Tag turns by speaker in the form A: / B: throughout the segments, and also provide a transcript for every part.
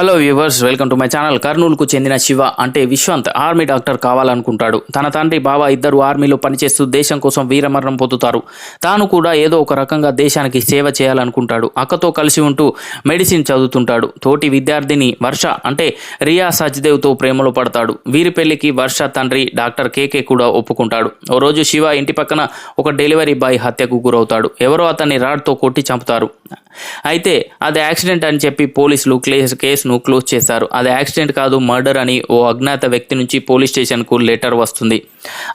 A: Hello viewers welcome to my channel కర్నూలుకు చెందిన శివ అంటే Viswant. Army doctor కావాలనుకుంటాడు. తన తండ్రి బావ ఇద్దరు ఆర్మీలో పనిచేస్తూ దేశం కోసం వీరమరణం పొందుతారు. తాను కూడా ఏదో ఒక రకంగా దేశానికి సేవ చేయాలనుకుంటాడు. అక్కతో కలిసి ఉంటూ మెడిసిన్ చదువుతుంటాడు. తోటి విద్యార్థిని వర్ష అంటే రియా సచ్దేవ్తో ప్రేమలో పడతాడు. వీరి పెళ్ళికి వర్ష తండ్రి డాక్టర్ కేకే కూడా ఒప్పుకుంటాడు. ఓ రోజు శివ ఇంటి పక్కన ఒక డెలివరీ బాయ్ హత్యకు గురవుతాడు. ఎవరో అతన్ని రాడ్తో కొట్టి చంపుతారు. అయితే అది యాక్సిడెంట్ అని చెప్పి పోలీసులు క్లేస్ కేసును క్లోజ్ చేశారు. అది యాక్సిడెంట్ కాదు మర్డర్ అని ఓ అజ్ఞాత వ్యక్తి నుంచి పోలీస్ స్టేషన్కు లెటర్ వస్తుంది.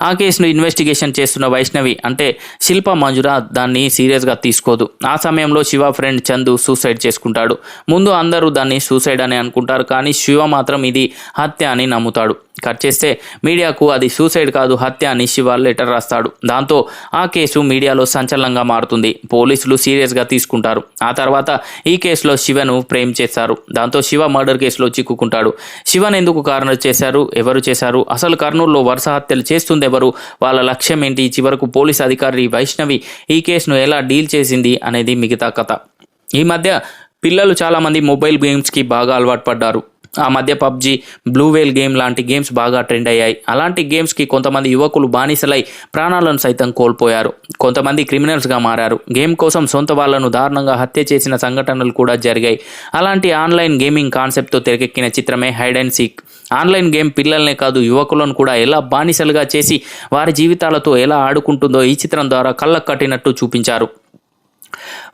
A: ఆ కేసును ఇన్వెస్టిగేషన్ చేస్తున్న వైష్ణవి అంటే శిల్ప మంజురా దాన్ని సీరియస్గా తీసుకోదు. ఆ సమయంలో శివ ఫ్రెండ్ చందు సూసైడ్ చేసుకుంటాడు. ముందు అందరూ దాన్ని సూసైడ్ అని అనుకుంటారు కానీ శివ మాత్రం ఇది హత్య అని నమ్ముతాడు. కట్ చేస్తే మీడియాకు అది సూసైడ్ కాదు హత్య అని శివ లెటర్ రాస్తాడు. దాంతో ఆ కేసు మీడియాలో సంచలనంగా మారుతుంది. పోలీసులు సీరియస్గా తీసుకుంటారు. ఆ తర్వాత ఈ కేసులో శివను ప్రేమ్ చేస్తారు దాంతో శివ మర్డర్ కేసులో చిక్కుకుంటాడు. శివన్ ఎందుకు కారణం చేశారు? ఎవరు చేశారు? అసలు కర్నూలులో వరుస హత్యలు చేస్తుంది ఎవరు వాళ్ళ లక్ష్యం ఏంటి? చివరకు పోలీస్ అధికారి వైష్ణవి ఈ కేసును ఎలా డీల్ చేసింది అనేది మిగతా కథ. ఈ మధ్య పిల్లలు చాలామంది మొబైల్ గేమ్స్కి బాగా అలవాటు పడ్డారు. ఆ మధ్య పబ్జి బ్లూవేల్ గేమ్ లాంటి గేమ్స్ బాగా ట్రెండ్ అయ్యాయి. అలాంటి గేమ్స్కి కొంతమంది యువకులు బానిసలై ప్రాణాలను సైతం కోల్పోయారు. కొంతమంది క్రిమినల్స్గా మారారు. గేమ్ కోసం సొంత వాళ్ళను దారుణంగా హత్య చేసిన సంఘటనలు కూడా జరిగాయి. అలాంటి ఆన్లైన్ గేమింగ్ కాన్సెప్ట్తో తెరకెక్కిన చిత్రమే hide and seek online game పిల్లల్నే కాదు యువకులను కూడా ఎలా బానిసలుగా చేసి వారి జీవితాలతో ఎలా ఆడుకుంటుందో ఈ చిత్రం ద్వారా కళ్ళకు కట్టినట్టు చూపించారు.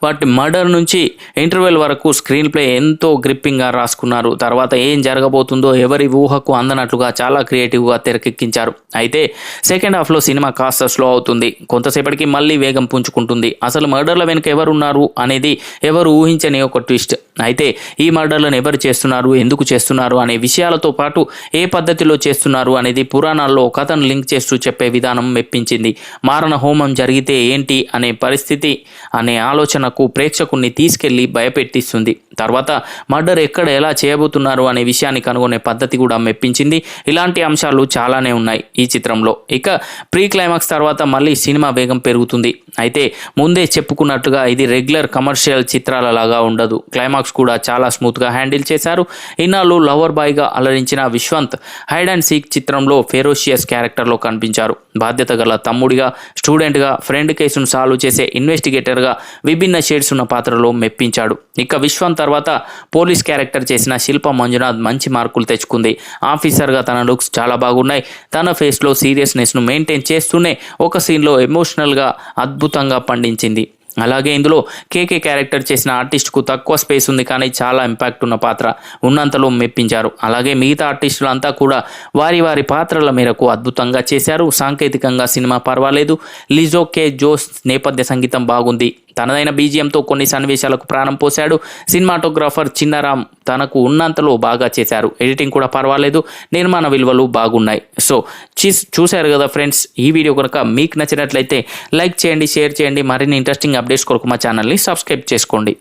A: వాటి మర్డర్ నుంచి ఇంటర్వెల్ వరకు స్క్రీన్ ప్లే ఎంతో గ్రిప్పింగ్గా రాసుకున్నారు. తర్వాత ఏం జరగబోతుందో ఎవరి ఊహకు అందనట్లుగా చాలా క్రియేటివ్గా తెరకెక్కించారు. అయితే సెకండ్ హాఫ్లో సినిమా కాస్త స్లో అవుతుంది. కొంతసేపటికి మళ్ళీ వేగం పుంజుకుంటుంది. అసలు మర్డర్ల వెనుక ఎవరున్నారు అనేది ఎవరు ఊహించని ఒక ట్విస్ట్. అయితే ఈ మర్డర్లను ఎవరు చేస్తున్నారు ఎందుకు చేస్తున్నారు అనే విషయాలతో పాటు ఏ పద్ధతిలో చేస్తున్నారు అనేది పురాణాల్లో కథను లింక్ చేస్తూ చెప్పే విధానం మెప్పించింది. మారణ హోమం జరిగితే ఏంటి అనే పరిస్థితి అనే ఆలోచనకు ప్రేక్షకుణ్ణి తీసుకెళ్ళి భయపెట్టిస్తుంది. తర్వాత మర్డర్ ఎక్కడ ఎలా చేయబోతున్నారు అనే విషయాన్ని కనుగొనే పద్ధతి కూడా మెప్పించింది. ఇలాంటి అంశాలు చాలానే ఉన్నాయి ఈ చిత్రంలో. ఇక ప్రీ క్లైమాక్స్ తర్వాత మళ్ళీ సినిమా వేగం పెరుగుతుంది. అయితే ముందే చెప్పుకున్నట్టుగా ఇది రెగ్యులర్ కమర్షియల్ చిత్రాల లాగా ఉండదు. క్లైమాక్స్ కూడా చాలా స్మూత్గా హ్యాండిల్ చేశారు. ఇన్నాళ్ళు లవర్ బాయ్గా అలరించిన విశ్వంత్ హైడ్ అండ్ సీక్ చిత్రంలో ఫెరోషియస్ క్యారెక్టర్లో కనిపించారు. బాధ్యత గల తమ్ముడిగా స్టూడెంట్గా ఫ్రెండ్ కేసును సాల్వ్ చేసే ఇన్వెస్టిగేటర్గా విభిన్న షేడ్స్ ఉన్న పాత్రలో మెప్పించాడు. ఇక విశ్వం తర్వాత పోలీస్ క్యారెక్టర్ చేసిన శిల్ప మంజునాథ్ మంచి మార్కులు తెచ్చుకుంది. ఆఫీసర్గా తన లుక్స్ చాలా బాగున్నాయి. తన ఫేస్లో సీరియస్నెస్ను మెయింటైన్ చేస్తూనే ఒక సీన్లో ఎమోషనల్గా అద్భుతంగా పండించింది. అలాగే ఇందులో కేకే క్యారెక్టర్ చేసిన ఆర్టిస్ట్కు తక్కువ స్పేస్ ఉంది కానీ చాలా ఇంపాక్ట్ ఉన్న పాత్ర ఉన్నంతలో మెప్పించారు. అలాగే మిగతా ఆర్టిస్టులంతా కూడా వారి వారి పాత్రల మేరకు అద్భుతంగా చేశారు. సాంకేతికంగా సినిమా పర్వాలేదు. లిజో కే జోస్ నేపథ్య సంగీతం బాగుంది. తనదైన బీజియంతో కొన్ని సన్నివేశాలకు ప్రాణం పోశాడు. సినిమాటోగ్రాఫర్ చిన్నరామ్ తనకు ఉన్నంతలో బాగా చేశారు. ఎడిటింగ్ కూడా పర్వాలేదు. నిర్మాణ విలువలు బాగున్నాయి. సో చీస్ చూశారు కదా ఫ్రెండ్స్ ఈ వీడియో కనుక మీకు నచ్చినట్లయితే లైక్ చేయండి షేర్ చేయండి. మరిన్ని ఇంట్రెస్టింగ్ అప్డేట్స్ కొరకు మా ఛానల్ని సబ్స్క్రైబ్ చేసుకోండి.